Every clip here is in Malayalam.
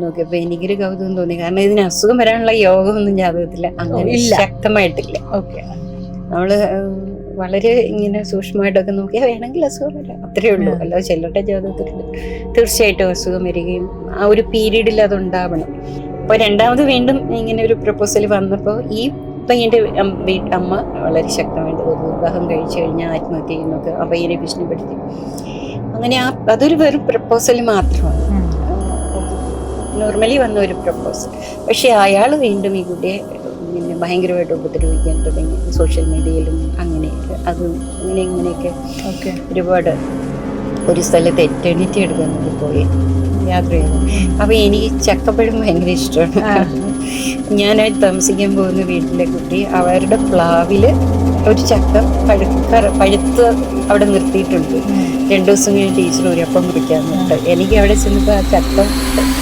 നോക്കിയപ്പോ എനിക്കൊരു കൗതുകം തോന്നി. കാരണം ഇതിന് അസുഖം വരാനുള്ള യോഗമൊന്നും ജാതകത്തില്ല അങ്ങനെ ശക്തമായിട്ടില്ല. ഓക്കെ. നമ്മൾ വളരെ ഇങ്ങനെ സൂക്ഷ്മമായിട്ടൊക്കെ നോക്കിയാൽ വേണമെങ്കിൽ അസുഖം വരാം. അത്രേ ഉള്ളൂ. അല്ലാതെ ചിലരുടെ ജാതകത്തിൽ തീർച്ചയായിട്ടും അസുഖം വരികയും ആ ഒരു പീരീഡിൽ അത് ഉണ്ടാവണം. അപ്പൊ രണ്ടാമത് വീണ്ടും ഇങ്ങനെ ഒരു പ്രപ്പോസൽ വന്നപ്പോൾ ഈ പയ്യന്റെ അമ്മ വളരെ ശക്തമായിട്ട് ഒരു വിവാഹം കഴിച്ചു കഴിഞ്ഞാൽ ആത്മഹത്യ ചെയ്യുന്നൊക്കെ ആ പയ്യനെ ഭീഷണിപ്പെടുത്തി. അങ്ങനെ ആ അതൊരു വെറും പ്രപ്പോസൽ മാത്രമാണ്. നോർമലി വന്ന ഒരു പ്രപ്പോസൽ പക്ഷേ അയാൾ വീണ്ടും ഈ കുട്ടിയെ പിന്നെ ഭയങ്കരമായിട്ട് ഉപദ്രവിക്കാൻ തുടങ്ങി. സോഷ്യൽ മീഡിയയിലും അങ്ങനെയൊക്കെ. അതും അങ്ങനെ ഇങ്ങനെയൊക്കെ ഓക്കെ ഒരുപാട് ഒരു സ്ഥലത്ത് എറ്റേണിറ്റി എടുക്കാൻ വേണ്ടി പോയി. യാത്ര ചെയ്തു. അപ്പോൾ എനിക്ക് ചക്കപ്പഴം ഭയങ്കര ഇഷ്ടമാണ്. ഞാനായിട്ട് താമസിക്കാൻ പോകുന്ന വീട്ടിലെ കുട്ടി അവരുടെ പ്ലാവിൽ ഒരു ചക്ക പഴുക്ക പഴുത്ത് അവിടെ നിർത്തിയിട്ടുണ്ട്. രണ്ടു ദിവസം കഴിഞ്ഞ് ടീച്ചർ ഒരു അപ്പം കുടിക്കാൻ നിർത്തി എനിക്ക് അവിടെ ചെന്നപ്പോൾ ആ ചക്ക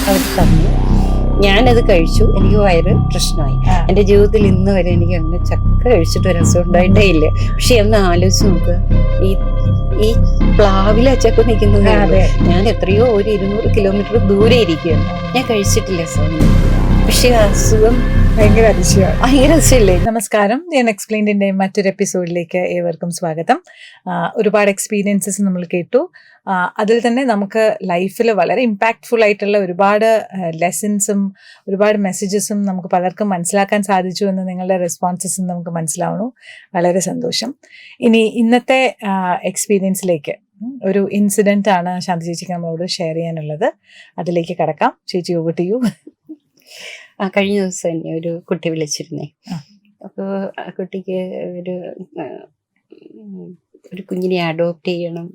അവർ തന്നു. ഞാനത് കഴിച്ചു. എനിക്ക് വയറ് പ്രശ്നമായി. എന്റെ ജീവിതത്തിൽ ഇന്ന് വരെ എനിക്ക് അങ്ങനെ ചക്ക കഴിച്ചിട്ട് ഒരു അസുഖം ഉണ്ടായിട്ടേ ഇല്ല. പക്ഷെ ഒന്ന് ആലോചിച്ച് നോക്കുക ഈ ഈ പ്ലാവിൽ ചക്ക നിൽക്കുന്നത് ഞാൻ എത്രയോ ഒരു ഇരുന്നൂറ് കിലോമീറ്റർ ദൂരെ ഇരിക്കുകയാണ്. ഞാൻ കഴിച്ചിട്ടില്ല സ്വാമി പക്ഷെ അസുഖം ഭയങ്കര അതിശയമാണ്. ഭയങ്കര രസമില്ലേ നമസ്കാരം. ഞാൻ എക്സ്പ്ലെയിൻഡിന്റെ മറ്റൊരു എപ്പിസോഡിലേക്ക് ഏവർക്കും സ്വാഗതം. ഒരുപാട് എക്സ്പീരിയൻസസ് നമ്മൾ കേട്ടു. അതിൽ തന്നെ നമുക്ക് ലൈഫിൽ വളരെ ഇമ്പാക്ട്ഫുൾ ആയിട്ടുള്ള ഒരുപാട് ലെസൺസും ഒരുപാട് മെസ്സേജസും നമുക്ക് പലർക്കും മനസ്സിലാക്കാൻ സാധിച്ചു എന്ന് നിങ്ങളുടെ റെസ്പോൺസസ് നമുക്ക് മനസ്സിലാവണു വളരെ സന്തോഷം. ഇനി ഇന്നത്തെ എക്സ്പീരിയൻസിലേക്ക് ഒരു ഇൻസിഡന്റ് ആണ് ശാന്തി ചേച്ചിക്ക് നമ്മളോട് ഷെയർ ചെയ്യാനുള്ളത്. അതിലേക്ക് കടക്കാം. ചേച്ചി ഓവർ ടു യു കഴിഞ്ഞ ദിവസം തന്നെ ഒരു കുട്ടി വിളിച്ചിരുന്നേ. അപ്പോൾ ആ കുട്ടിക്ക് ഒരു ഒരു കുഞ്ഞിനെ അഡോപ്റ്റ് ചെയ്യണം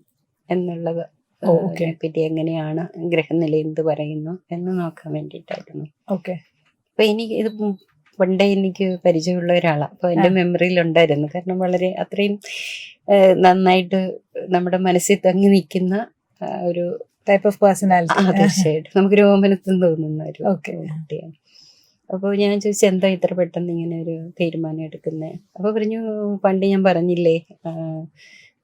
എന്നുള്ളത്. പറ്റി എങ്ങനെയാണ് ഗ്രഹനില എന്ത് പറയുന്നു എന്ന് നോക്കാൻ വേണ്ടിയിട്ടായിരുന്നു. ഓക്കെ. അപ്പൊ എനിക്ക് ഇത് പണ്ടേ എനിക്ക് പരിചയമുള്ള ഒരാളാണ് അപ്പൊ എന്റെ മെമ്മറിയിലുണ്ടായിരുന്നു മെമ്മറിയിൽ ഉണ്ടായിരുന്നു. കാരണം വളരെ അത്രയും നന്നായിട്ട് നമ്മുടെ മനസ്സിൽ തങ്ങി നിൽക്കുന്ന ഒരു ടൈപ്പ് ഓഫ് പേഴ്സണാലിറ്റി തീർച്ചയായിട്ടും. നമുക്ക് രോമനത്തിന് തോന്നുന്ന ഒരു. കുട്ടിയാണ്. അപ്പോൾ ഞാൻ ചോദിച്ചു എന്താ ഇത്ര പെട്ടെന്ന് ഇങ്ങനെ ഒരു തീരുമാനം എടുക്കുന്നത് അപ്പോൾ പറഞ്ഞു പണ്ട് ഞാൻ പറഞ്ഞില്ലേ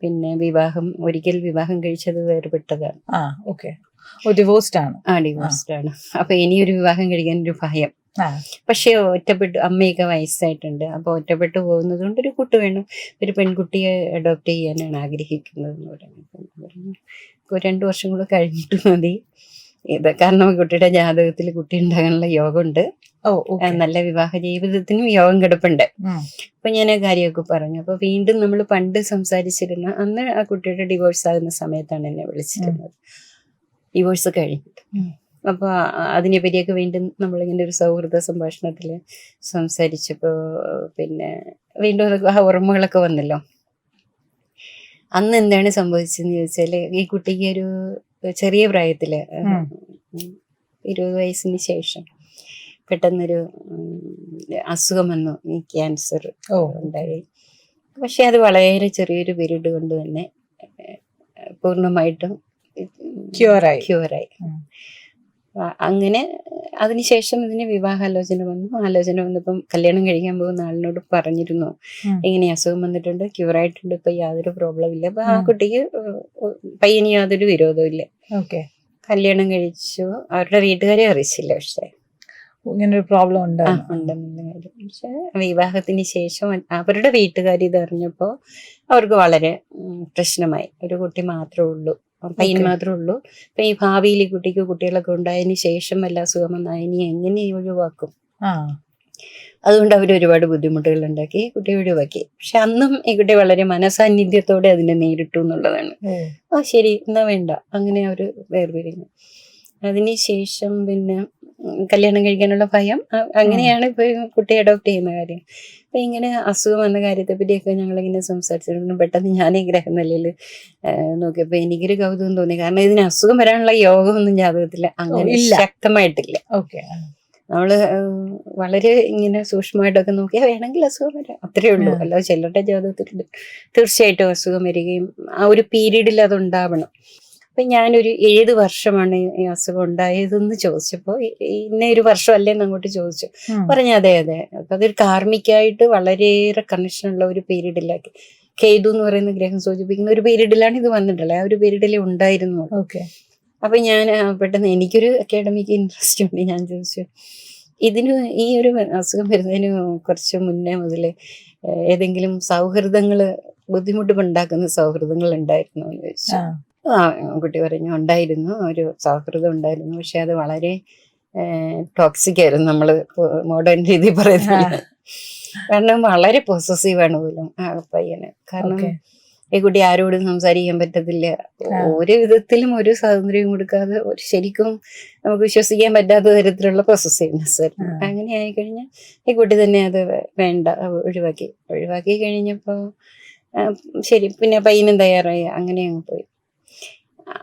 പിന്നെ വിവാഹം ഒരിക്കൽ വിവാഹം കഴിച്ചത് വേർപെട്ടതാണ് ആ ഓക്കെ. ഡിവോഴ്സ്ഡ് ആണ്. ആ ഡിവോഴ്സ്ഡ് ആണ്. അപ്പൊ ഇനി ഒരു വിവാഹം കഴിക്കാൻ ഒരു ഭയം. പക്ഷേ ഒറ്റപ്പെട്ടു അമ്മയൊക്കെ വയസ്സായിട്ടുണ്ട്. അപ്പോൾ ഒറ്റപ്പെട്ടു പോകുന്നത് കൊണ്ട് ഒരു കുട്ടി വേണം. ഒരു പെൺകുട്ടിയെ അഡോപ്റ്റ് ചെയ്യാനാണ് ആഗ്രഹിക്കുന്നത് എന്ന് ഞാൻ രണ്ടു വർഷം കൂടെ കഴിഞ്ഞിട്ട് മതി. ഇത് കാരണം കുട്ടിയുടെ ജാതകത്തിൽ കുട്ടി ഉണ്ടാകാനുള്ള യോഗമുണ്ട്. നല്ല വിവാഹ ജീവിതത്തിനും യോഗം കിടപ്പുണ്ട്. അപ്പൊ ഞാൻ ആ കാര്യമൊക്കെ പറഞ്ഞു. അപ്പൊ വീണ്ടും നമ്മൾ പണ്ട് സംസാരിച്ചിരുന്ന അന്ന് ആ കുട്ടിയുടെ ഡിവോഴ്സ് ആകുന്ന സമയത്താണ് എന്നെ വിളിച്ചിരുന്നത്. ഡിവോഴ്സ് കഴിഞ്ഞിട്ട്. അപ്പൊ അതിനെ പറ്റിയൊക്കെ വീണ്ടും നമ്മളിങ്ങനെ ഒരു സൗഹൃദ സംഭാഷണത്തിൽ സംസാരിച്ചപ്പോ പിന്നെ വീണ്ടും അതൊക്കെ ആ ഓർമ്മകളൊക്കെ വന്നല്ലോ. അന്ന് എന്താണ് സംഭവിച്ചതെന്ന് ചോദിച്ചാൽ ഈ കുട്ടിക്ക് ഒരു ചെറിയ പ്രായത്തിൽ ഇരുപത് വയസ്സിന് ശേഷം പെട്ടെന്നൊരു അസുഖം വന്നു ഈ ക്യാൻസർ ഉണ്ടായി പക്ഷെ അത് വളരെ ചെറിയൊരു പീരീഡ് കൊണ്ട് തന്നെ പൂർണമായിട്ടും ക്യൂറായി. ക്യൂറായി. അങ്ങനെ അതിനുശേഷം ഇതിന് വിവാഹാലോചന വന്നു. ആലോചന വന്നപ്പം കല്യാണം കഴിക്കാൻ പോകുന്ന ആളിനോട് പറഞ്ഞിരുന്നു. ഇങ്ങനെ അസുഖം വന്നിട്ടുണ്ട്? ക്യൂർ ആയിട്ടുണ്ട്. ഇപ്പൊ യാതൊരു പ്രോബ്ലം ഇല്ല. അപ്പൊ ആ. കുട്ടിക്ക് പയ്യന് യാതൊരു വിരോധവും ഇല്ല. ഓക്കെ. കല്യാണം കഴിച്ചു. അവരുടെ വീട്ടുകാരെ അറിയിച്ചില്ല പക്ഷെ. ഇങ്ങനെ ഒരു പ്രോബ്ലം ഉണ്ട് ഉണ്ടെന്നുള്ള കാര്യം പക്ഷെ വിവാഹത്തിന് ശേഷം അവരുടെ വീട്ടുകാർ ഇത് അറിഞ്ഞപ്പോ അവർക്ക് വളരെ പ്രശ്നമായി. ഒരു കുട്ടി മാത്രമേ ഉള്ളൂ. പയ്യൻ മാത്രമേ ഉള്ളൂ അപ്പൊ ഈ ഭാവിയിൽ ഈ കുട്ടിക്ക് കുട്ടികളൊക്കെ ഉണ്ടായതിന് ശേഷം വല്ല അസുഖം വന്നാൽ ഇനി എങ്ങനെ ഒഴിവാക്കും? അതുകൊണ്ട് അവർ ഒരുപാട് ബുദ്ധിമുട്ടുകൾ ഉണ്ടാക്കി കുട്ടിയെ ഒഴിവാക്കി. പക്ഷെ അന്നും ഈ കുട്ടി വളരെ മനസാന്നിധ്യത്തോടെ അതിനെ നേരിട്ടു എന്നുള്ളതാണ്. ആ ശരി എന്നാ വേണ്ട. അങ്ങനെ അവർ വേർപിരിഞ്ഞു. അതിനുശേഷം പിന്നെ കല്യാണം കഴിക്കാനുള്ള ഭയം അങ്ങനെയാണ് ഇപ്പൊ കുട്ടിയെ അഡോപ്റ്റ് ചെയ്യുന്ന കാര്യം. അപ്പൊ ഇങ്ങനെ അസുഖം വന്ന കാര്യത്തെ പറ്റിയൊക്കെ ഞങ്ങൾ ഇങ്ങനെ സംസാരിച്ചിട്ടുണ്ട്. പെട്ടെന്ന് ഞാൻ ഈ ഗ്രഹനിലയിൽ നോക്കിയപ്പോ എനിക്കൊരു കൗതുകം തോന്നി. കാരണം ഇതിന് അസുഖം വരാനുള്ള യോഗമൊന്നും ജാതകത്തില്ല അങ്ങനെ ശക്തമായിട്ടില്ല. ഓക്കെ നമ്മൾ വളരെ ഇങ്ങനെ സൂക്ഷ്മമായിട്ടൊക്കെ നോക്കിയാൽ വേണമെങ്കിൽ അസുഖം വരാം. അത്രേ ഉള്ളൂ. അല്ലാതെ ചിലരുടെ ജാതകത്തിൽ തീർച്ചയായിട്ടും അസുഖം വരികയും ആ ഒരു പീരീഡിൽ അത് ഉണ്ടാവണം. അപ്പൊ ഞാനൊരു ഏത് വർഷമാണ് ഈ അസുഖം ഉണ്ടായതെന്ന് ചോദിച്ചപ്പോ ഇ- ഇന്ന ഒരു വർഷം അല്ലേന്ന് അങ്ങോട്ട് ചോദിച്ചു. പറഞ്ഞു അതെ അതെ. അപ്പൊ അതൊരു കാർമിക്കായിട്ട് വളരെയേറെ കണക്ഷൻ ഉള്ള ഒരു പീരീഡിലാക്കി കേതു എന്ന് പറയുന്ന ഗ്രഹം സൂചിപ്പിക്കുന്ന ഒരു പീരീഡിലാണ് ഇത് വന്നിട്ടുള്ളത്. ആ ഒരു പീരീഡിലേ ഉണ്ടായിരുന്നു. ഓക്കെ. അപ്പൊ ഞാൻ പെട്ടെന്ന് എനിക്കൊരു അക്കാഡമിക് ഇൻട്രസ്റ്റ് ഉണ്ട്. ഞാൻ ചോദിച്ചു ഇതിന് ഈ ഒരു അസുഖം വരുന്നതിന് കുറച്ച് മുന്നേ മുതൽ ഏതെങ്കിലും സൗഹൃദങ്ങൾ ബുദ്ധിമുട്ട് ഉണ്ടാക്കുന്ന സൗഹൃദങ്ങൾ ഉണ്ടായിരുന്നു എന്ന് ചോദിച്ചു. ആ, കുട്ടി പറഞ്ഞു ഉണ്ടായിരുന്നു ഒരു സൗഹൃദം ഉണ്ടായിരുന്നു. പക്ഷെ അത് വളരെ ടോക്സിക് ആയിരുന്നു നമ്മൾ മോഡേൺ രീതി പറയുന്നത്. കാരണം വളരെ പൊസസീവ് ആണ് പോലും ആ പയ്യന്. കാരണം ഈ കുട്ടി ആരോടും സംസാരിക്കാൻ പറ്റത്തില്ല. ഒരു വിധത്തിലും ഒരു സ്വാതന്ത്ര്യം കൊടുക്കാതെ ഒരു ശരിക്കും നമുക്ക് വിശ്വസിക്കാൻ പറ്റാത്ത തരത്തിലുള്ള പ്രൊസസീവ്നെസ് ആയിരുന്നു. അങ്ങനെ ആയിക്കഴിഞ്ഞാൽ ഈ കുട്ടി തന്നെ അത് വേണ്ട ഒഴിവാക്കി. ഒഴിവാക്കി കഴിഞ്ഞപ്പോൾ ശരി പിന്നെ പയ്യനും തയ്യാറായി അങ്ങനെ അങ്ങ് പോയി.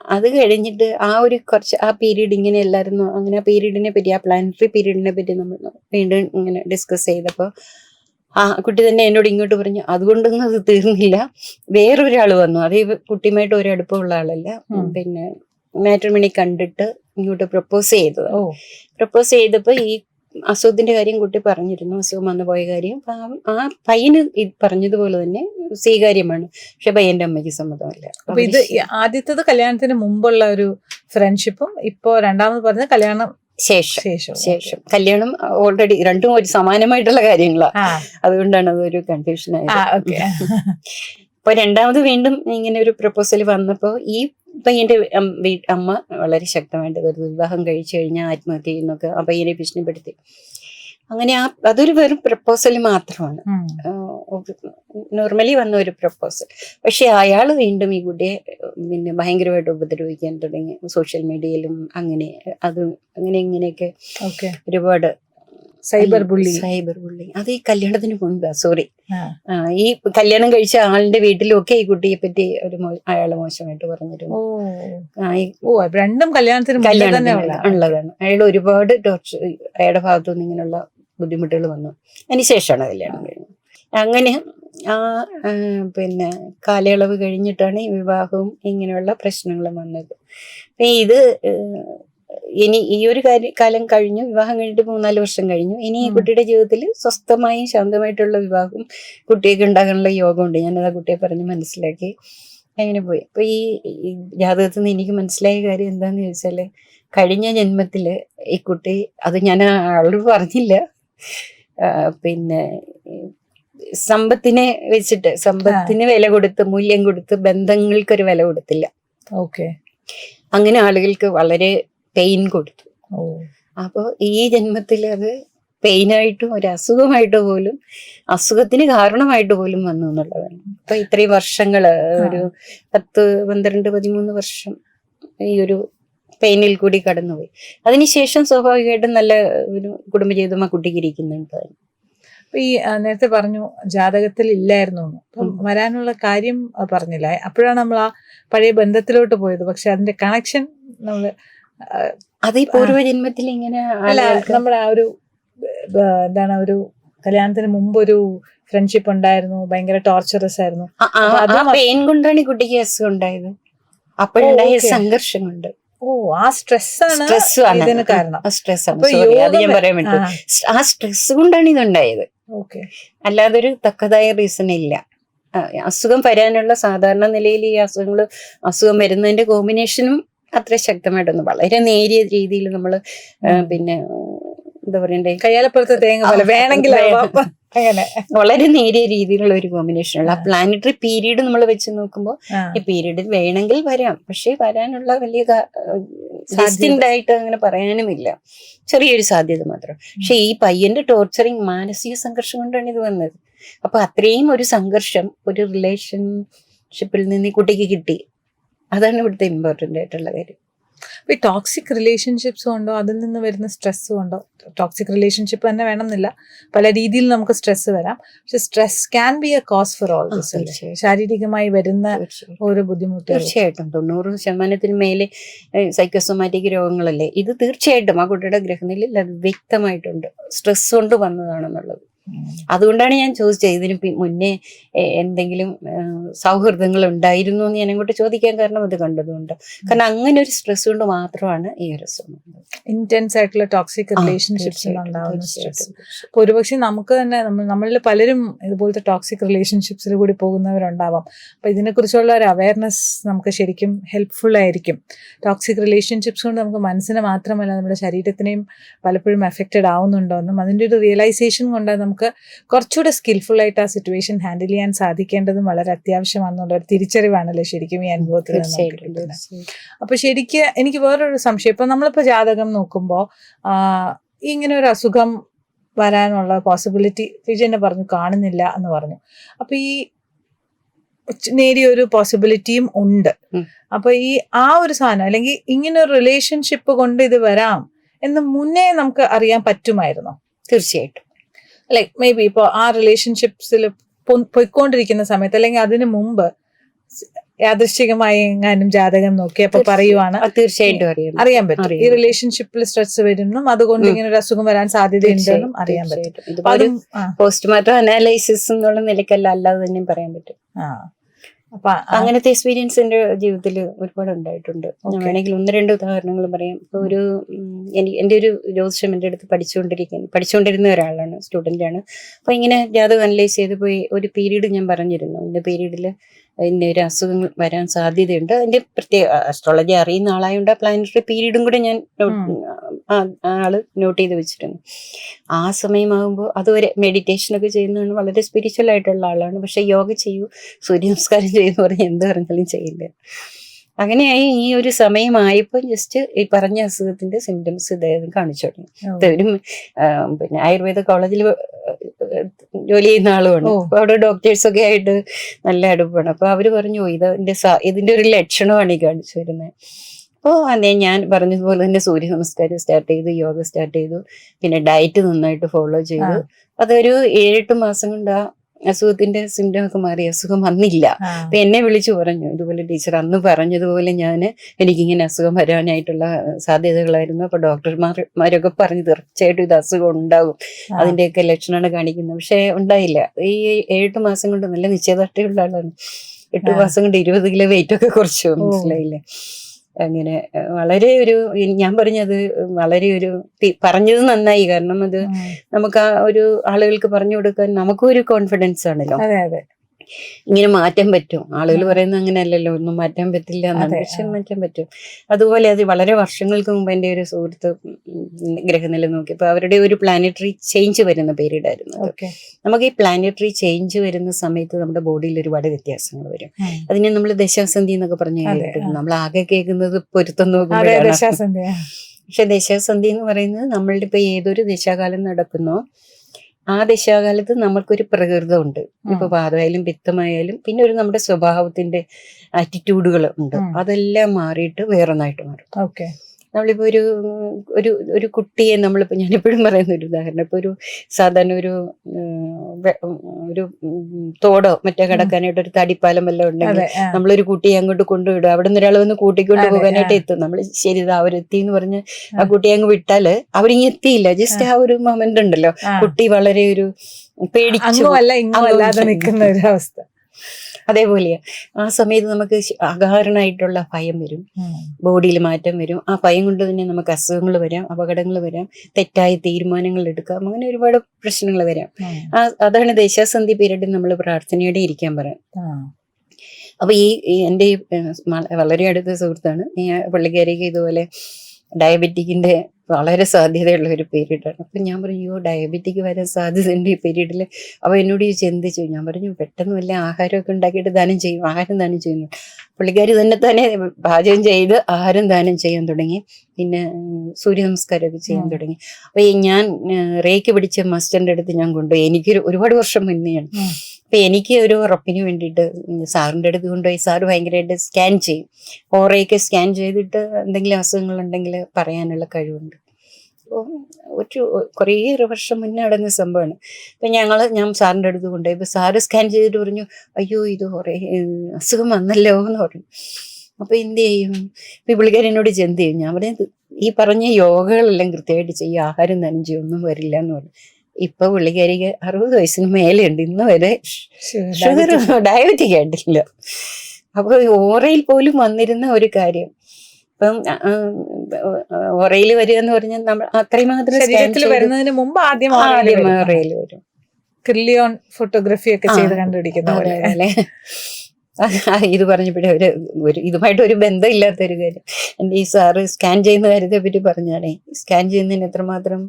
അത് കഴിഞ്ഞിട്ട് ആ ഒരു കുറച്ച് ആ പീരീഡ് ഇങ്ങനെ എല്ലാവരും അങ്ങനെ ആ പീരീഡിനെ പറ്റി ആ പ്ലാനറ്ററി പീരീഡിനെ പറ്റി നമ്മൾ വീണ്ടും ഇങ്ങനെ ഡിസ്കസ് ചെയ്തപ്പോൾ ആ കുട്ടി തന്നെ എന്നോട് ഇങ്ങോട്ട് പറഞ്ഞു അതുകൊണ്ടൊന്നും അത് തീർന്നില്ല. വേറൊരാൾ വന്നു. അത് കുട്ടിയുമായിട്ട് ഒരു അടുപ്പമുള്ള ആളല്ല. പിന്നെ മാട്രിമണി കണ്ടിട്ട് ഇങ്ങോട്ട് പ്രപ്പോസ് ചെയ്തത്. ഓ. പ്രപ്പോസ് ചെയ്തപ്പോൾ ഈ അസുഖത്തിന്റെ കാര്യം കുട്ടി പറഞ്ഞിരുന്നു. അസുഖം വന്നു പോയ കാര്യം. ആ- ആ പയ്യന് പറഞ്ഞതുപോലെ തന്നെ സ്വീകാര്യമാണ്. പക്ഷെ പയ്യന്റെ അമ്മയ്ക്ക് സമ്മതമല്ല. അപ്പൊ ഇത് ആദ്യത്തത് കല്യാണത്തിന് മുമ്പുള്ള ഒരു ഫ്രണ്ട്ഷിപ്പും ഇപ്പോ രണ്ടാമത് പറഞ്ഞ കല്യാണം ശേഷം. ശേഷം. കല്യാണം ഓൾറെഡി രണ്ടും ഒരു സമാനമായിട്ടുള്ള കാര്യങ്ങളാണ് അതുകൊണ്ടാണ് അതൊരു കൺഫ്യൂഷൻ ആയത്. അപ്പൊ രണ്ടാമത് വീണ്ടും ഇങ്ങനെ ഒരു പ്രപ്പോസൽ വന്നപ്പോ ഈ പയ്യന്റെ അമ്മ വളരെ ശക്തമായിട്ട് ഒരു വിവാഹം കഴിച്ചു കഴിഞ്ഞാൽ ആത്മഹത്യ ചെയ്യുന്നൊക്കെ ആ പയ്യനെ ഭീഷണിപ്പെടുത്തി. അങ്ങനെ ആ അതൊരു വെറും പ്രപ്പോസൽ മാത്രമാണ്. നോർമലി വന്ന ഒരു പ്രപ്പോസൽ പക്ഷെ അയാൾ വീണ്ടും ഈ കുട്ടിയെ പിന്നെ ഭയങ്കരമായിട്ട് ഉപദ്രവിക്കാൻ തുടങ്ങി. സോഷ്യൽ മീഡിയയിലും അങ്ങനെ അത് അങ്ങനെ ഇങ്ങനെയൊക്കെ ഓക്കെ. ഒരുപാട് സൈബർ ബുള്ളി സൈബർ ബുള്ളി അത് ഈ കല്യാണത്തിന് മുൻപാ സോറി ഈ കല്യാണം കഴിച്ച ആളിന്റെ വീട്ടിലൊക്കെ ഈ കുട്ടിയെ പറ്റി ഒരു അയാൾ മോശമായിട്ട് പറഞ്ഞിരുന്നു. രണ്ടും കല്യാണത്തിന് കല്യാണം ഉള്ളതാണ്. അയാൾ ഒരുപാട് ടോർച്ചർ അയാളുടെ ഭാഗത്തുനിന്ന് ഇങ്ങനെയുള്ള ബുദ്ധിമുട്ടുകൾ വന്നു. അതിന് ശേഷമാണ് കല്യാണം കഴിഞ്ഞത്. അങ്ങനെ ആ പിന്നെ കാലയളവ് കഴിഞ്ഞിട്ടാണ് ഈ വിവാഹവും ഇങ്ങനെയുള്ള പ്രശ്നങ്ങളും വന്നത്. ഇത് ഇനി ഈ ഒരു കാര്യ- കാലം കഴിഞ്ഞു വിവാഹം കഴിഞ്ഞിട്ട് മൂന്നാൽ വർഷം കഴിഞ്ഞു. ഇനി ഈ കുട്ടിയുടെ ജീവിതത്തിൽ സ്വസ്ഥമായും ശാന്തമായിട്ടുള്ള വിവാഹവും കുട്ടിയൊക്കെ ഉണ്ടാകാനുള്ള യോഗമുണ്ട്. ഞാനത് ആ കുട്ടിയെ പറഞ്ഞ് മനസ്സിലാക്കി അങ്ങനെ പോയി. അപ്പൊ ഈ ജാതകത്തിൽ നിന്ന് എനിക്ക് മനസ്സിലായ കാര്യം എന്താന്ന് ചോദിച്ചാൽ കഴിഞ്ഞ ജന്മത്തിൽ ഈ കുട്ടി അത് ഞാൻ ആളോട് പറഞ്ഞില്ല. പിന്നെ സമ്പത്തിനെ വെച്ചിട്ട് സമ്പത്തിന് വില കൊടുത്ത് മൂല്യം കൊടുത്ത് ബന്ധങ്ങൾക്ക് ഒരു വില കൊടുത്തില്ല. ഓക്കെ. അങ്ങനെ ആളുകൾക്ക് വളരെ പെയിൻ കൊടുത്തു. അപ്പോ അപ്പോൾ ഈ ജന്മത്തിൽ അത് പെയിനായിട്ടും ഒരു അസുഖമായിട്ട് പോലും അസുഖത്തിന് കാരണമായിട്ട് പോലും വന്നു എന്നുള്ളതാണ്. ഇപ്പൊ ഇത്രയും വർഷങ്ങൾ ഒരു പത്ത് പന്ത്രണ്ട് പതിമൂന്ന് വർഷം ഈ ഒരു പെയിനിൽ കൂടി കടന്നുപോയി. അതിനുശേഷം സ്വാഭാവികമായിട്ടും നല്ല ഒരു കുടുംബജീവിതം ആ കുട്ടിക്ക് ഇരിക്കുന്നുണ്ട്. ഈ നേരത്തെ പറഞ്ഞു ജാതകത്തിൽ ഇല്ലായിരുന്നു. അപ്പം വരാനുള്ള കാര്യം പറഞ്ഞില്ല. അപ്പോഴാണ് നമ്മൾ ആ പഴയ ബന്ധത്തിലോട്ട് പോയത്. പക്ഷെ അതിന്റെ കണക്ഷൻ നമ്മൾ അതീ ഈ പൂർവജന്മത്തിൽ ഇങ്ങനെ അല്ല നമ്മുടെ ആ ഒരു എന്താണ് ഒരു കല്യാണത്തിന് മുമ്പ് ഒരു ഫ്രണ്ട്ഷിപ്പ് ഉണ്ടായിരുന്നു. ഭയങ്കര ടോർച്ചറസ് ആയിരുന്നു. പെയിൻ കൊണ്ടാണ് കുട്ടിക്ക് അസുഖം ഉണ്ടായത്. അപ്പോഴുണ്ടായ ഓ, okay. സംഘർഷം കൊണ്ട് ഓ ആ സ്ട്രെസ് ആണ് സ്ട്രെസ് ആണ് ഇതിന് കാരണം സ്ട്രെസ് ആണ് സോറി അത് ഞാൻ പറയാൻ ആ. സ്ട്രെസ് കൊണ്ടാണ് ഇതുണ്ടായത്. ഓക്കെ. അല്ലാതെ ഒരു തക്കതായ റീസൺ ഇല്ല. അസുഖം വരാനുള്ള സാധാരണ നിലയിൽ ഈ അസുഖങ്ങൾ അസുഖം വരുന്നതിന്റെ കോമ്പിനേഷനും അത്ര ശക്തമായിട്ടൊന്നും വളരെ നേരിയ രീതിയിൽ നമ്മൾ പിന്നെ എന്താ പറയണ്ടേ? കയ്യാലപ്പുറത്തെ തേങ്ങ പോലെ വേണമെങ്കിൽ. അങ്ങനെ. വളരെ നേരിയ രീതിയിലുള്ള ഒരു കോമ്പിനേഷൻ ഉള്ള ആ. പ്ലാനറ്ററി പീരീഡ് നമ്മൾ വെച്ച് നോക്കുമ്പോൾ ആ, ഈ പീരീഡിൽ വേണമെങ്കിൽ വരാം. പക്ഷേ വരാനുള്ള വലിയ ആയിട്ട് അങ്ങനെ പറയാനുമില്ല. ചെറിയൊരു സാധ്യത മാത്രം. പക്ഷെ ഈ പയ്യന്റെ ടോർച്ചറിങ് മാനസിക സംഘർഷം കൊണ്ടാണ് ഇത് വന്നത്. അപ്പൊ അത്രയും ഒരു സംഘർഷം ഒരു റിലേഷൻഷിപ്പിൽ നിന്ന് ഈ കുട്ടിക്ക് കിട്ടി. അതാണ് ഇവിടുത്തെ ഇമ്പോർട്ടന്റ് ആയിട്ടുള്ള കാര്യം. ഈ ടോക്സിക് റിലേഷൻഷിപ്സ് കൊണ്ടോ അതിൽ നിന്ന് വരുന്ന സ്ട്രെസ് കൊണ്ടോ ടോക്സിക് റിലേഷൻഷിപ്പ് തന്നെ വേണമെന്നില്ല. പല രീതിയിൽ നമുക്ക് സ്ട്രെസ് വരാം. പക്ഷെ stress can be a cause for all this ശാരീരികമായി വരുന്ന ഓരോ ബുദ്ധിമുട്ട് തീർച്ചയായിട്ടും. തൊണ്ണൂറ് ശതമാനത്തിന് മേലെ സൈക്കോസൊമാറ്റിക് രോഗങ്ങളല്ലേ? ഇത് തീർച്ചയായിട്ടും ആ കുട്ടിയുടെ ഗ്രഹനിലയിൽ അത് വ്യക്തമായിട്ടുണ്ട് സ്ട്രെസ് കൊണ്ട് വന്നതാണെന്നുള്ളത്. അതുകൊണ്ടാണ് ഞാൻ ചോദിച്ചത് ഇതിന് മുന്നേ എന്തെങ്കിലും സൗഹൃദങ്ങൾ ഉണ്ടായിരുന്നു എന്ന് ഞാൻ അങ്ങോട്ട് ചോദിക്കാൻ കാരണം അത് കണ്ടതുകൊണ്ട്. കാരണം അങ്ങനെ ഒരു സ്ട്രെസ് കൊണ്ട് മാത്രമാണ് ഈ ഒരു. ഇന്റൻസ് ആയിട്ടുള്ള ടോക്സിക് റിലേഷൻഷിപ്സ് ഉണ്ടാവുന്ന സ്ട്രെസ് അപ്പോൾ അപ്പൊ ഒരുപക്ഷെ നമുക്ക് തന്നെ നമ്മൾ നമ്മളിൽ പലരും ഇതുപോലത്തെ ടോക്സിക് റിലേഷൻഷിപ്സിൽ കൂടി പോകുന്നവരുണ്ടാവാം. അപ്പൊ ഇതിനെക്കുറിച്ചുള്ള ഒരു അവയർനെസ് നമുക്ക് ശരിക്കും ഹെൽപ്ഫുൾ ആയിരിക്കും. ടോക്സിക് റിലേഷൻഷിപ്സ് കൊണ്ട് നമുക്ക് മനസ്സിനെ മാത്രമല്ല നമ്മുടെ ശരീരത്തിനെയും പലപ്പോഴും എഫക്റ്റഡ് ആവുന്നുണ്ടോ എന്നും അതിന്റെ ഒരു റിയലൈസേഷൻ കൊണ്ട് നമുക്ക് കുറച്ചുകൂടെ സ്കിൽഫുള്ളായിട്ട് ആ സിറ്റുവേഷൻ ഹാൻഡിൽ ചെയ്യാൻ സാധിക്കേണ്ടതും വളരെ അത്യാവശ്യമാണെന്നുള്ള ഒരു തിരിച്ചറിവാണല്ലോ ശരിക്കും ഈ അനുഭവത്തിൽ അപ്പൊ ശരിക്ക് എനിക്ക് വേറൊരു സംശയം. ഇപ്പൊ നമ്മളിപ്പോ ജാതകം നോക്കുമ്പോ ഇങ്ങനെ ഒരു അസുഖം വരാനുള്ള പോസിബിലിറ്റി വിജയനെ പറഞ്ഞു കാണുന്നില്ല എന്ന് പറഞ്ഞു. അപ്പൊ ഈ നേരിയൊരു നേരിയ ഒരു പോസിബിലിറ്റിയും ഉണ്ട്. അപ്പൊ ഈ ആ ഒരു സാധനം അല്ലെങ്കിൽ ഇങ്ങനെ ഒരു റിലേഷൻഷിപ്പ് കൊണ്ട് ഇത് വരാം എന്ന് മുന്നേ നമുക്ക് അറിയാൻ പറ്റുമായിരുന്നോ? തീർച്ചയായിട്ടും. ലൈക് മേ ബി ഇപ്പോൾ ആ റിലേഷൻഷിപ്സിൽ പൊയ്ക്കൊണ്ടിരിക്കുന്ന സമയത്ത് അല്ലെങ്കിൽ അതിനു മുമ്പ് യാദൃശ്ചികമായി എങ്ങാനും ജാതകം നോക്കി അപ്പൊ പറയുവാണ്. തീർച്ചയായിട്ടും അറിയാൻ പറ്റും. ഈ. റിലേഷൻഷിപ്പിൽ സ്ട്രെസ് വരുന്നു അതുകൊണ്ട് ഇങ്ങനെ ഒരു അസുഖം വരാൻ സാധ്യതയുണ്ടെന്നും അറിയാൻ പറ്റും. പോസ്റ്റ്മോർട്ടം അനാലിസിസ് എന്നുള്ള നിലയ്ക്കല്ല അല്ലാതെ തന്നെയും പറയാൻ പറ്റും. ആ. അപ്പൊ അങ്ങനത്തെ എക്സ്പീരിയൻസ് എന്റെ ജീവിതത്തിൽ ഒരുപാട് ഉണ്ടായിട്ടുണ്ട് വേണമെങ്കിൽ ഒന്ന് രണ്ട് ഉദാഹരണങ്ങൾ പറയാം. ഇപ്പൊ ഒരു എന്റെ ഒരു ജ്യോതിഷം എന്റെ അടുത്ത് പഠിച്ചുകൊണ്ടിരിക്കുന്ന പഠിച്ചുകൊണ്ടിരുന്ന ഒരാളാണ് സ്റ്റുഡന്റ് ആണ് അപ്പൊ ഇങ്ങനെ ജാതകം അനലൈസ് ചെയ്ത് പോയി ഒരു പീരീഡ് ഞാൻ പറഞ്ഞിരുന്നു. ഇന്ന പീരീഡിൽ ഇന്ന ഒരു അസുഖങ്ങൾ വരാൻ സാധ്യതയുണ്ട്. അതിന്റെ പ്രത്യേക അസ്ട്രോളജി അറിയുന്ന ആളായതുകൊണ്ട് പ്ലാനറ്ററി പീരീഡും കൂടെ ഞാൻ ആൾ നോട്ട് ചെയ്ത് വെച്ചിരുന്നു ആ സമയമാകുമ്പോൾ അതുവരെ മെഡിറ്റേഷൻ ഒക്കെ ചെയ്യുന്നതാണ് വളരെ സ്പിരിച്വൽ ആയിട്ടുള്ള ആളാണ്. പക്ഷെ യോഗ ചെയ്യൂ സൂര്യ നമസ്കാരം ചെയ്യുന്ന പറഞ്ഞാൽ എന്ത് പറഞ്ഞാലും ചെയ്യില്ല. അങ്ങനെയായി ഈ ഒരു സമയമായപ്പോൾ ജസ്റ്റ് ഈ പറഞ്ഞ അസുഖത്തിന്റെ സിംറ്റംസ് ഇദ്ദേഹം കാണിച്ചു തുടങ്ങി ഓ. പിന്നെ ആയുർവേദ കോളേജിൽ ജോലി ചെയ്യുന്ന ആളുമാണ്. അപ്പൊ അവിടെ ഡോക്ടേഴ്സ് ഒക്കെ ആയിട്ട് നല്ല അടുപ്പാണ്. അപ്പൊ അവർ പറഞ്ഞു "ഓ, ഇതിന്റെ ഇതിന്റെ ഒരു ലക്ഷണമാണ് ഈ കാണിച്ചു വരുന്നത് അപ്പോൾ അതെ ഞാൻ പറഞ്ഞതുപോലെ തന്നെ സൂര്യ നമസ്കാരം സ്റ്റാർട്ട് ചെയ്തു യോഗ സ്റ്റാർട്ട് ചെയ്തു. പിന്നെ ഡയറ്റ് നന്നായിട്ട് ഫോളോ ചെയ്തു. അതൊരു ഏഴെട്ട് മാസം കൊണ്ട് ആ അസുഖത്തിന്റെ സിംറ്റം ഒക്കെ മാറി അസുഖം വന്നില്ല. അപ്പൊ എന്നെ വിളിച്ചു പറഞ്ഞു. ഇതുപോലെ ടീച്ചർ അന്ന് പറഞ്ഞതുപോലെ ഞാൻ എനിക്കിങ്ങനെ അസുഖം വരാനായിട്ടുള്ള സാധ്യതകളായിരുന്നു. അപ്പൊ ഡോക്ടർമാരൊക്കെ പറഞ്ഞു തീർച്ചയായിട്ടും ഇത് അസുഖം ഉണ്ടാകും. അതിന്റെയൊക്കെ ലക്ഷണമാണ് കാണിക്കുന്നത് പക്ഷെ ഉണ്ടായില്ല. ഈ ഏഴെട്ട് മാസം കൊണ്ട് നല്ല നിശ്ചയദാർഢ്യമുള്ള ആളാണ്. എട്ട് മാസം കൊണ്ട് ഇരുപത് കിലോ വെയിറ്റ് ഒക്കെ കുറച്ചു. മനസ്സിലായില്ലേ? അങ്ങനെ വളരെ ഒരു ഞാൻ പറഞ്ഞത് വളരെ ഒരു പറഞ്ഞത് നന്നായി. കാരണം അത് നമുക്ക് ആ ഒരു ആളുകൾക്ക് പറഞ്ഞു കൊടുക്കാൻ നമുക്കും ഒരു കോൺഫിഡൻസ് ആണല്ലോ. അതെ അതെ. ഇങ്ങനെ മാറ്റാൻ പറ്റും. ആളുകൾ. പറയുന്നത് അങ്ങനെയല്ലല്ലോ ഒന്നും മാറ്റാൻ പറ്റില്ല പക്ഷെ മാറ്റാൻ പറ്റും. അതുപോലെ അത് വളരെ വർഷങ്ങൾക്ക് മുമ്പ് എന്റെ ഒരു സുഹൃത്ത് ഗ്രഹനില നോക്കിയപ്പോൾ അവരുടെ ഒരു പ്ലാനറ്ററി ചേഞ്ച് വരുന്ന അത്. നമുക്ക് ഈ പ്ലാനറ്ററി ചേഞ്ച് വരുന്ന സമയത്ത് നമ്മുടെ ബോഡിയിൽ ഒരുപാട് വ്യത്യാസങ്ങൾ വരും. അതിനെ നമ്മൾ ദശാസന്ധി എന്നൊക്കെ പറഞ്ഞു കഴിഞ്ഞിട്ടുണ്ട് കേട്ടിട്ടുണ്ട്. നമ്മൾ ആകെ കേൾക്കുന്നത് പൊരുത്തം നോക്കുമ്പോഴാണ്. പക്ഷെ ദശാസന്ധി എന്ന് പറയുന്നത് നമ്മളുടെ ഇപ്പൊ ഏതൊരു ദശാകാലം നടക്കുന്നോ ആ ദശാകാലത്ത് നമുക്കൊരു പ്രകൃതമുണ്ട്. ഇപ്പൊ പാതമായാലും പിത്തമായാലും പിന്നെ ഒരു നമ്മുടെ സ്വഭാവത്തിന്റെ ആറ്റിറ്റ്യൂഡുകൾ ഉണ്ട്. അതെല്ലാം മാറിയിട്ട് വേറൊന്നായിട്ട് മാറും. ഓക്കെ. നമ്മളിപ്പോ ഒരു ഒരു ഒരു കുട്ടിയെ നമ്മളിപ്പോ ഞാനെപ്പോഴും പറയുന്ന ഒരു ഉദാഹരണം. ഇപ്പൊ ഒരു സാധാരണ ഒരു ഒരു തോടോ മറ്റേ കടക്കാനായിട്ട് ഒരു തടിപ്പാലം വല്ലതും ഉണ്ടെങ്കിൽ. നമ്മളൊരു കുട്ടിയെ അങ്ങോട്ട് കൊണ്ടുവിടും അവിടെ നിന്ന് ഒരാൾ വന്ന് കൂട്ടിക്കൊണ്ട് പോകാനായിട്ട് എത്തും. നമ്മൾ ശരി അവരെത്തി എന്ന് പറഞ്ഞ് ആ. കുട്ടിയെ അങ്ങ് വിട്ടാൽ അവരിങ്ങ് എത്തിയില്ല. ജസ്റ്റ് ആ. ഒരു മൊമെന്റ് ഉണ്ടല്ലോ. കുട്ടി വളരെ ഒരു പേടിച്ചു അല്ലാതെ നിൽക്കുന്ന ഒരു അവസ്ഥ. അതേപോലെയാ. ആ സമയത്ത് നമുക്ക് അകാരണായിട്ടുള്ള അകാരണമായിട്ടുള്ള ഭയം വരും. ബോഡിയിൽ മാറ്റം വരും. ആ ഭയം കൊണ്ട് തന്നെ നമുക്ക് അസുഖങ്ങൾ വരാം അപകടങ്ങൾ വരാം തെറ്റായ തീരുമാനങ്ങൾ എടുക്കാം അങ്ങനെ ഒരുപാട് പ്രശ്നങ്ങൾ വരാം. ആ അതാണ് ദേശാസന്ധി പീരീഡിൽ നമ്മൾ പ്രാർത്ഥനയോടെ ഇരിക്കാൻ പറയാം. അപ്പൊ ഈ എന്റെ വളരെ അടുത്ത സുഹൃത്താണ്. ഈ പുള്ളിക്കാരിക്ക് ഇതുപോലെ ഡയബറ്റിക്കിന്റെ വളരെ സാധ്യതയുള്ള ഒരു പീരീഡാണ്. അപ്പം ഞാൻ പറഞ്ഞു അയ്യോ ഡയബറ്റിക് വരാൻ സാധ്യതയുണ്ട് ഈ പീരീഡിൽ അപ്പോൾ എന്നോട് ഈ ചിന്തിച്ചു. ഞാൻ പറഞ്ഞു പെട്ടെന്ന് വല്ല ആഹാരമൊക്കെ ഉണ്ടാക്കിയിട്ട് ദാനം ചെയ്യും ആഹാരം ദാനം ചെയ്യുന്നു. പുള്ളിക്കാരി തന്നെ തന്നെ പാചകം ചെയ്ത് ആഹാരം ദാനം ചെയ്യാൻ തുടങ്ങി. പിന്നെ സൂര്യ നമസ്കാരമൊക്കെ ചെയ്യാൻ തുടങ്ങി. അപ്പോൾ ഈ ഞാൻ റേക്ക് പിടിച്ച മസ്റ്ററിന്റെ അടുത്ത് ഞാൻ കൊണ്ടുപോയി എനിക്കൊരു ഒരുപാട് വർഷം മുന്നെയാണ് അപ്പൊ എനിക്ക് ഒരു ഉറപ്പിന് വേണ്ടിയിട്ട് സാറിന്റെ അടുത്ത് കൊണ്ടുപോയി സാറ് ഭയങ്കരമായിട്ട് സ്കാൻ ചെയ്യും. ഓറയൊക്കെ സ്കാൻ ചെയ്തിട്ട് എന്തെങ്കിലും അസുഖങ്ങളുണ്ടെങ്കിൽ പറയാനുള്ള കഴിവുണ്ട്. അപ്പോൾ ഒരു കുറേയേറെ വർഷം മുന്നേ നടന്ന സംഭവമാണ്. അപ്പം ഞങ്ങൾ ഞാൻ സാറിന്റെ അടുത്ത് കൊണ്ടുപോയി. ഇപ്പം സാറ് സ്കാൻ ചെയ്തിട്ട് പറഞ്ഞു അയ്യോ ഇത് കുറേ അസുഖം വന്നല്ലോ എന്ന് പറഞ്ഞു. അപ്പോൾ എന്ത് ചെയ്യും? ഇപ്പം പുള്ളിക്കാരൻ എന്നോട് എന്ത് ചെയ്യും. ഞാൻ പറഞ്ഞത് ഈ പറഞ്ഞ യോഗകളെല്ലാം കൃത്യമായിട്ട് ചെയ്യും. ആഹാരം നനഞ്ചി ഒന്നും വരില്ല എന്ന് പറഞ്ഞു. ഇപ്പൊ പുള്ളിക്കാരിക്ക് അറുപത് വയസ്സിന് മേലെയുണ്ട്. ഇന്ന് വരെ ഷുഗർ ഡയബറ്റിക് ആയിട്ടില്ല. അപ്പൊ ഓറയിൽ പോലും വന്നിരുന്ന ഒരു കാര്യം. ഇപ്പം ഒറയിൽ വരിക എന്ന് പറഞ്ഞാൽ നമ്മൾ അത്രയും മാത്രം ശരീരത്തിൽ വരുന്നതിന് മുമ്പ് ആദ്യം ആദ്യം ഒറയിൽ വരും. ക്രില്ലിയോൺ ഫോട്ടോഗ്രാഫി ഒക്കെ. ചെയ്ത് കണ്ടുപിടിക്കുന്ന പോലെ. ഇത് പറഞ്ഞപ്പോഴേ ഒരു ഒരു ഇതുമായിട്ട് ഒരു ബന്ധമില്ലാത്ത ഒരു കാര്യം. എന്റെ ഈ സാറ് സ്കാൻ ചെയ്യുന്ന കാര്യത്തെ പറ്റി പറഞ്ഞാണേ സ്കാൻ ചെയ്യുന്നതിന് എത്രമാത്രം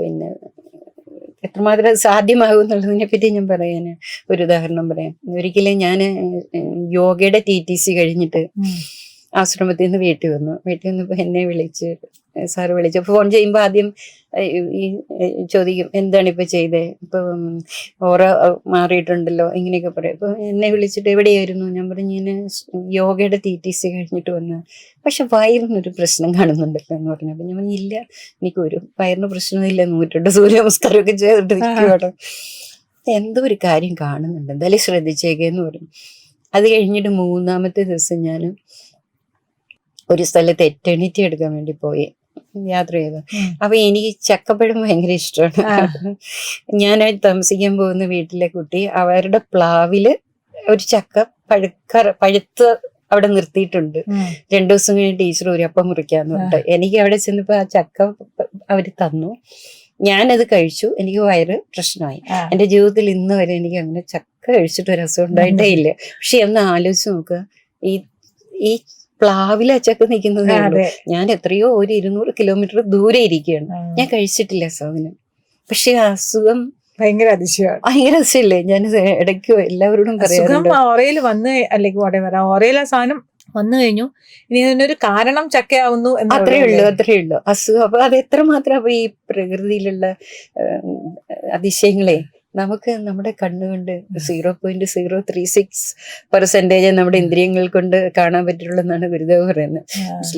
പിന്നെ എത്രമാത്രം സാധ്യമാകും എന്നുള്ളതിനെ പറ്റി ഞാൻ പറയാൻ ഒരു ഉദാഹരണം പറയാം. ഒരിക്കലും ഞാൻ യോഗയുടെ ടി ടി സി കഴിഞ്ഞിട്ട്. ആശ്രമത്തിൽ നിന്ന് വീട്ടിൽ വന്നു. വീട്ടിൽ വന്നപ്പോൾ എന്നെ വിളിച്ച് സാറ് വിളിച്ചു ഫോൺ ചെയ്യുമ്പോൾ ആദ്യം ഈ ചോദിക്കും എന്താണ് ഇപ്പൊ ചെയ്തേ? ഇപ്പൊ ഓറ മാറിയിട്ടുണ്ടല്ലോ ഇങ്ങനെയൊക്കെ പറയും. അപ്പൊ എന്നെ വിളിച്ചിട്ട് എവിടെയായിരുന്നു? ഞാൻ പറഞ്ഞു ഞാൻ യോഗയുടെ ടി ടി സി കഴിഞ്ഞിട്ട് വന്നു. പക്ഷെ വയറിനൊരു പ്രശ്നം കാണുന്നുണ്ടല്ലോ എന്ന് പറഞ്ഞു. അപ്പൊ ഞാൻ പറഞ്ഞു ഇല്ല എനിക്ക് ഒരു വയറിന് പ്രശ്നമില്ല നൂറ്റിട്ട് സൂര്യ നമസ്കാരമൊക്കെ ചെയ്തിട്ട് കേട്ടോ എന്തോ ഒരു കാര്യം കാണുന്നുണ്ട്. എന്തായാലും ശ്രദ്ധിച്ചേക്കെന്ന് പറഞ്ഞു. അത് കഴിഞ്ഞിട്ട് മൂന്നാമത്തെ ദിവസം ഞാൻ ഒരു സ്ഥലത്ത് എറ്റേണിറ്റി എടുക്കാൻ വേണ്ടി പോയി. യാത്ര ചെയ്തു. അപ്പൊ എനിക്ക് ചക്കപ്പഴം ഭയങ്കര ഇഷ്ടമാണ്. ഞാനായിട്ട് താമസിക്കാൻ പോകുന്ന വീട്ടിലെ കുട്ടി അവരുടെ പ്ലാവിൽ ഒരു ചക്ക പഴുക്ക പഴുത്ത് അവിടെ നിർത്തിയിട്ടുണ്ട്. രണ്ടു ദിവസം കഴിഞ്ഞ് ടീച്ചർ ഒരു അപ്പം മുറിക്കാന്ന് പറഞ്ഞിട്ട്. എനിക്ക് അവിടെ ചെന്നപ്പോ ആ ചക്ക അവർ തന്നു. ഞാനത് കഴിച്ചു. എനിക്ക് വയറ് പ്രശ്നമായി. എന്റെ ജീവിതത്തിൽ ഇന്ന് വരെ എനിക്ക് അങ്ങനെ ചക്ക കഴിച്ചിട്ട് ഒരു അസുഖം ഉണ്ടായിട്ടേ ഇല്ല. പക്ഷെ ഒന്ന് ആലോചിച്ച് നോക്കുക ഈ ഈ പ്ലാവിലെ അച്ചക്ക് നിൽക്കുന്നതേ ഉള്ളൂ. ഞാൻ എത്രയോ ഒരു ഇരുന്നൂറ് കിലോമീറ്റർ ദൂരെ ഇരിക്കുകയാണ്. ഞാൻ കഴിച്ചിട്ടില്ല സാധനം. പക്ഷെ അസുഖം ഭയങ്കര അതിശയമാണ്. ഭയങ്കര അതിശയല്ലേ? ഞാൻ ഇടയ്ക്ക് എല്ലാവരോടും അസുഖം പറയാറുണ്ട്. ഓറയിൽ വന്ന് അല്ലെങ്കിൽ ആ ഓറയിൽ ആ സാധനം വന്നു കഴിഞ്ഞു. ഇനി അതിനൊരു കാരണം ചക്കയാവുന്നു അത്രേ ഉള്ളൂ ഉള്ളൂ. അത്രേ ഉള്ളൂ. അസുഖം. അപ്പൊ അത് എത്രമാത്രം അപ്പൊ ഈ പ്രകൃതിയിലുള്ള അതിശയങ്ങളെ നമുക്ക് നമ്മുടെ കണ്ണുകൊണ്ട് zero point zero three six percentage നമ്മുടെ ഇന്ദ്രിയങ്ങൾ കൊണ്ട് കാണാൻ പറ്റുള്ളൂ എന്നാണ് ഗുരുദേവ് പറയുന്നത്.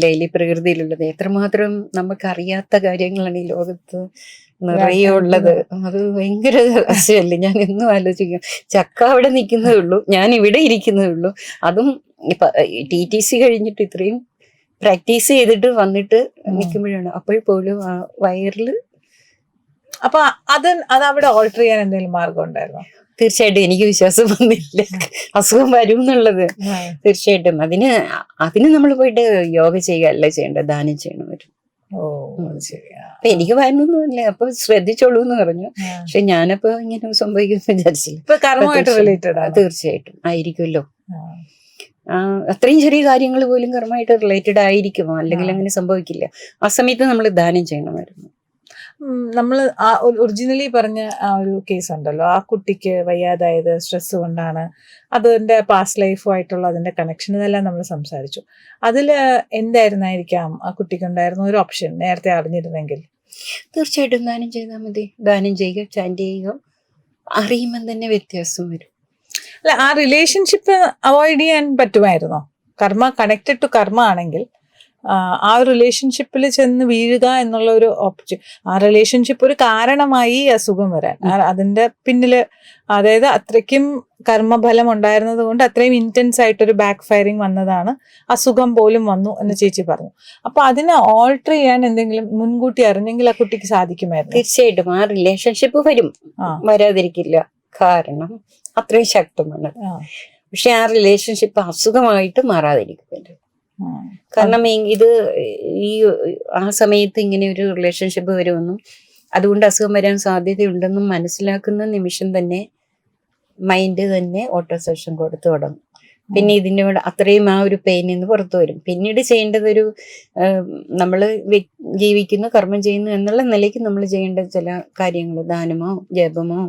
ലൈലി പ്രകൃതിയിലുള്ളത്. എത്രമാത്രം നമുക്ക് അറിയാത്ത കാര്യങ്ങളാണ് ഈ ലോകത്ത് നിറയെ ഉള്ളത് അത് ഭയങ്കര രസമല്ലേ ഞാൻ എന്നും ആലോചിക്കും. ചക്ക അവിടെ നിൽക്കുന്നതേ ഉള്ളൂ. ഞാൻ ഇവിടെ ഇരിക്കുന്നതേ ഉള്ളൂ. അതും ഇപ്പൊ ടി ടി സി കഴിഞ്ഞിട്ട് ഇത്രയും പ്രാക്ടീസ് ചെയ്തിട്ട് വന്നിട്ട് നിൽക്കുമ്പോഴാണ്. അപ്പോൾ പോലും ആ വയറിൽ അപ്പൊ അത് അത് അവിടെ ഓൾട്ടർ ചെയ്യാൻ എന്തെങ്കിലും മാർഗം ഉണ്ടായിരുന്നോ? തീർച്ചയായിട്ടും എനിക്ക് വിശ്വാസം വന്നില്ല. അസുഖം വരും എന്നുള്ളത്. തീർച്ചയായിട്ടും. അതിന് അതിന് നമ്മൾ പോയിട്ട് യോഗ ചെയ്യുക അല്ല ചെയ്യേണ്ടത് ദാനം ചെയ്യണം വരും. അപ്പൊ എനിക്ക് വരുന്നൊന്നുമില്ല അപ്പൊ ശ്രദ്ധിച്ചോളൂ എന്ന് പറഞ്ഞു. പക്ഷെ ഞാനപ്പോ ഇങ്ങനെ സംഭവിക്കുന്നു വിചാരിച്ചില്ല. തീർച്ചയായിട്ടും. ആയിരിക്കുമല്ലോ. അത്രയും ചെറിയ കാര്യങ്ങൾ പോലും കർമ്മമായിട്ട് റിലേറ്റഡ് ആയിരിക്കുമോ? അല്ലെങ്കിൽ അങ്ങനെ സംഭവിക്കില്ല. ആ സമയത്ത് നമ്മൾ ദാനം ചെയ്യണമായിരുന്നു ഉം, നമ്മൾ ആ ഒറിജിനലി പറഞ്ഞ ആ ഒരു കേസ് ഉണ്ടല്ലോ ആ കുട്ടിക്ക് വയ്യാതായത് സ്ട്രെസ് കൊണ്ടാണ് അതിന്റെ പാസ്റ്റ് ലൈഫുമായിട്ടുള്ള അതിന്റെ കണക്ഷൻ ഇതെല്ലാം നമ്മൾ സംസാരിച്ചു. അതിൽ എന്തായിരുന്നായിരിക്കാം ആ കുട്ടിക്കുണ്ടായിരുന്ന ഒരു ഓപ്ഷൻ നേരത്തെ അറിഞ്ഞിരുന്നെങ്കിൽ? തീർച്ചയായിട്ടും ദാനം ചെയ്താൽ മതി. ദാനം ചെയ്യുക ചാൻഡ് ചെയ്യുക. അറിയുമ്പോൾ തന്നെ വ്യത്യാസം വരും. അല്ല ആ റിലേഷൻഷിപ്പ് അവോയ്ഡ് ചെയ്യാൻ പറ്റുമായിരുന്നോ? കർമ്മ കണക്റ്റഡ് ടു കർമ്മ ആണെങ്കിൽ ആ, റിലേഷൻഷിപ്പിൽ ചെന്ന് വീഴുക എന്നുള്ള ഒരു ഓപ്പർച്യു ആ റിലേഷൻഷിപ്പ് ഒരു കാരണമായി അസുഖം വരാൻ. അതിന്റെ പിന്നിൽ അതായത് അത്രയ്ക്കും കർമ്മഫലം ഉണ്ടായിരുന്നത് കൊണ്ട് അത്രയും ഇന്റൻസ് ആയിട്ടൊരു ബാക്ക് ഫയറിങ് വന്നതാണ്. അസുഖം പോലും വന്നു എന്ന് ചേച്ചി പറഞ്ഞു. അപ്പൊ അതിനെ ഓൾട്ടർ ചെയ്യാൻ എന്തെങ്കിലും മുൻകൂട്ടി അറിഞ്ഞെങ്കിൽ ആ കുട്ടിക്ക് സാധിക്കുമായിരുന്നു. തീർച്ചയായിട്ടും. ആ റിലേഷൻഷിപ്പ് വരും. വരാതിരിക്കില്ല. കാരണം അത്രയും ശക്തമാണ്. പക്ഷെ ആ റിലേഷൻഷിപ്പ് അസുഖമായിട്ട് മാറാതിരിക്കും ആ. കാരണം ഇത് ഈ ആ സമയത്ത് ഇങ്ങനെ ഒരു റിലേഷൻഷിപ്പ് വരുമെന്നും അതുകൊണ്ട് അസുഖം വരാൻ സാധ്യതയുണ്ടെന്നും മനസ്സിലാക്കുന്ന നിമിഷം തന്നെ മൈൻഡ് തന്നെ ഓട്ടോ സെഷൻ കൊടുത്തു തുടങ്ങും. പിന്നെ ഇതിന്റെ അത്രയും ആ ഒരു പെയിനിൽ നിന്ന് പുറത്തു വരും. പിന്നീട് ചെയ്യേണ്ടത് ഒരു നമ്മൾ ജീവിക്കുന്നു കർമ്മം ചെയ്യുന്നു എന്നുള്ള നിലയ്ക്ക് നമ്മൾ ചെയ്യേണ്ട ചില കാര്യങ്ങൾ ദാനമോ ജപമോ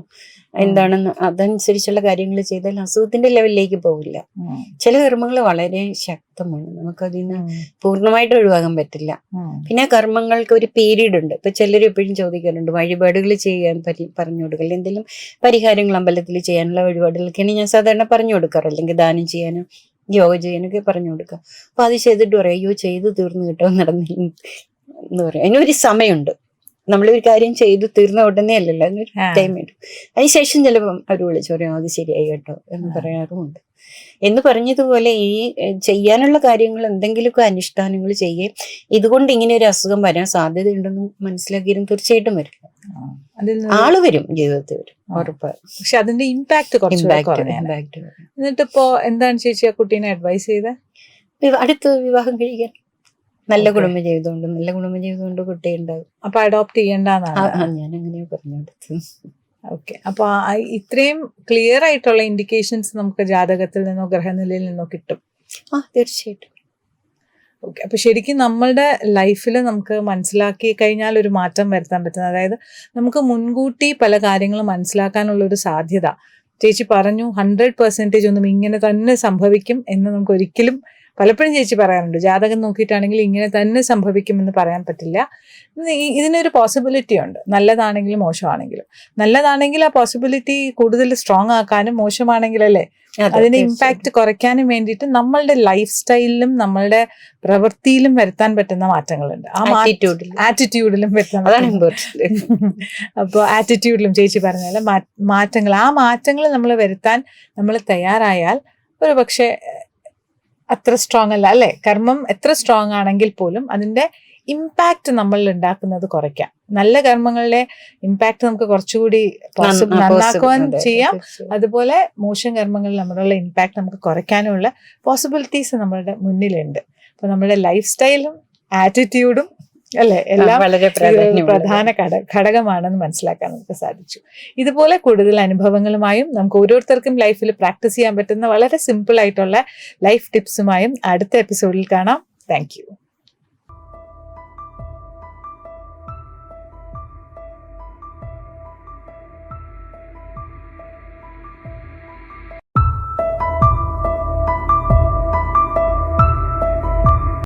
എന്താണെന്ന് അതനുസരിച്ചുള്ള കാര്യങ്ങൾ ചെയ്താൽ അസുഖത്തിന്റെ ലെവലിലേക്ക് പോകില്ല ചില കർമ്മങ്ങൾ വളരെ ശക്തമാണ്. നമുക്കതിൽ നിന്ന് പൂർണമായിട്ട് ഒഴിവാകാൻ പറ്റില്ല. പിന്നെ കർമ്മങ്ങൾക്ക് ഒരു പീരീഡ് ഉണ്ട്. ഇപ്പൊ ചിലർ എപ്പോഴും ചോദിക്കാറുണ്ട് വഴിപാടുകൾ ചെയ്യാൻ പരി പറഞ്ഞു അല്ലെങ്കിൽ എന്തെങ്കിലും പരിഹാരങ്ങൾ അമ്പലത്തിൽ ചെയ്യാനുള്ള വഴിപാടുകളൊക്കെയാണ് ഞാൻ സാധാരണ പറഞ്ഞു കൊടുക്കാറ്. അല്ലെങ്കിൽ ദാനം ചെയ്യാനും യോഗ ചെയ്യാനൊക്കെ പറഞ്ഞു കൊടുക്കുക. അപ്പൊ അത് ചെയ്തിട്ട് പറയാം അയ്യോ ചെയ്ത് തീർന്നു കിട്ടോ നടന്നില്ല. എന്ന് പറയാം. അതിനൊരു സമയമുണ്ട്. നമ്മളൊരു കാര്യം ചെയ്തു തീർന്ന ഉടനെ അല്ലല്ലോ അതിനൊരു. ടൈം എടുക്കും അതിനുശേഷം ചിലപ്പം അവർ വിളിച്ചു പറയും അത് ശരിയായി കേട്ടോ എന്ന്. പറയാറുമുണ്ട്. എന്ന് പറഞ്ഞതുപോലെ ഈ ചെയ്യാനുള്ള കാര്യങ്ങൾ എന്തെങ്കിലുമൊക്കെ അനുഷ്ഠാനങ്ങൾ ചെയ്യുകയും ഇതുകൊണ്ട് ഇങ്ങനെ ഒരു അസുഖം വരാൻ സാധ്യതയുണ്ടെന്ന് മനസ്സിലാക്കിയാലും തീർച്ചയായിട്ടും വരും. ആൾ വരും ജീവിതത്തിൽ വരും പക്ഷെ അതിന്റെ ഇമ്പാക്ട് ഇമ്പാക്ട് കുറഞ്ഞാണ് എന്നിട്ട് ഇപ്പോ എന്താണ് ചേച്ചി ആ കുട്ടീനെ അഡ്വൈസ് ചെയ്ത? അടുത്ത് വിവാഹം കഴിക്കാൻ. നല്ല Okay. കുടുംബ ജീവിതമുണ്ട് നല്ല കുടുംബ ജീവിതമുണ്ട് കുട്ടി ഉണ്ടാവും അപ്പൊ അഡോപ്റ്റ് ചെയ്യണ്ടെന്നാണ് ഞാൻ അങ്ങനെ പറഞ്ഞു കൊടുത്തു. ഓക്കെ. അപ്പൊ ഇത്രയും ക്ലിയർ ആയിട്ടുള്ള ഇൻഡിക്കേഷൻസ് നമുക്ക് ജാതകത്തിൽ നിന്നോ ഗ്രഹനിലയിൽ നിന്നോ കിട്ടും. ആ തീർച്ചയായിട്ടും. ഓക്കെ. അപ്പൊ ശരിക്കും നമ്മളുടെ ലൈഫിൽ നമുക്ക് മനസ്സിലാക്കി കഴിഞ്ഞാൽ ഒരു മാറ്റം വരുത്താൻ പറ്റുന്ന അതായത് നമുക്ക് മുൻകൂട്ടി പല കാര്യങ്ങളും മനസ്സിലാക്കാനുള്ള ഒരു സാധ്യത. ചേച്ചി പറഞ്ഞു ഹൺഡ്രഡ് പെർസെന്റേജ് ഒന്നും ഇങ്ങനെ തന്നെ സംഭവിക്കും എന്ന് നമുക്ക് ഒരിക്കലും പലപ്പോഴും ചേച്ചി പറയാറുണ്ട് ജാതകം നോക്കിയിട്ടാണെങ്കിൽ ഇങ്ങനെ തന്നെ സംഭവിക്കുമെന്ന് പറയാൻ പറ്റില്ല. ഇതിനൊരു പോസിബിലിറ്റി ഉണ്ട്. നല്ലതാണെങ്കിലും മോശമാണെങ്കിലും. നല്ലതാണെങ്കിൽ ആ പോസിബിലിറ്റി കൂടുതൽ സ്ട്രോങ് ആക്കാനും മോശമാണെങ്കിലല്ലേ ഇമ്പാക്റ്റ് അതിന്റെ തീർച്ചയായും. കുറയ്ക്കാനും വേണ്ടിയിട്ട് നമ്മളുടെ ലൈഫ് സ്റ്റൈലിലും നമ്മളുടെ പ്രവൃത്തിയിലും വരുത്താൻ പറ്റുന്ന മാറ്റങ്ങളുണ്ട്. ആ ആറ്റിറ്റ്യൂഡിലും വരുത്താൻ അപ്പോൾ ആറ്റിറ്റ്യൂഡിലും ചേച്ചി പറഞ്ഞ മാറ്റങ്ങൾ. ആ മാറ്റങ്ങൾ നമ്മൾ വരുത്താൻ നമ്മൾ തയ്യാറായാൽ ഒരു പക്ഷേ അത്ര സ്ട്രോങ് അല്ല. അല്ലെ? കർമ്മം എത്ര സ്ട്രോങ് ആണെങ്കിൽ പോലും അതിന്റെ ഇമ്പാക്ട് നമ്മളിൽ ഉണ്ടാക്കുന്നത് കുറയ്ക്കാം. നല്ല കർമ്മങ്ങളുടെ ഇമ്പാക്ട് നമുക്ക് കുറച്ചുകൂടി നന്നാക്കുവാൻ ചെയ്യാം. അതുപോലെ മോശം കർമ്മങ്ങളിൽ നമ്മളുള്ള ഇമ്പാക്ട് നമുക്ക് കുറയ്ക്കാനുള്ള പോസിബിലിറ്റീസ് നമ്മളുടെ മുന്നിലുണ്ട്. അപ്പൊ നമ്മുടെ ലൈഫ് സ്റ്റൈലും ആറ്റിറ്റ്യൂഡും അല്ലെ? എല്ലാം വളരെ പ്രധാന ഘട- ഘടകമാണെന്ന് മനസ്സിലാക്കാൻ നമുക്ക് സാധിച്ചു. ഇതുപോലെ കൂടുതൽ അനുഭവങ്ങളുമായും നമുക്ക് ഓരോരുത്തർക്കും ലൈഫിൽ പ്രാക്ടീസ് ചെയ്യാൻ പറ്റുന്ന വളരെ സിമ്പിൾ ആയിട്ടുള്ള ലൈഫ് ടിപ്സുമായും അടുത്ത എപ്പിസോഡിൽ കാണാം. Thank you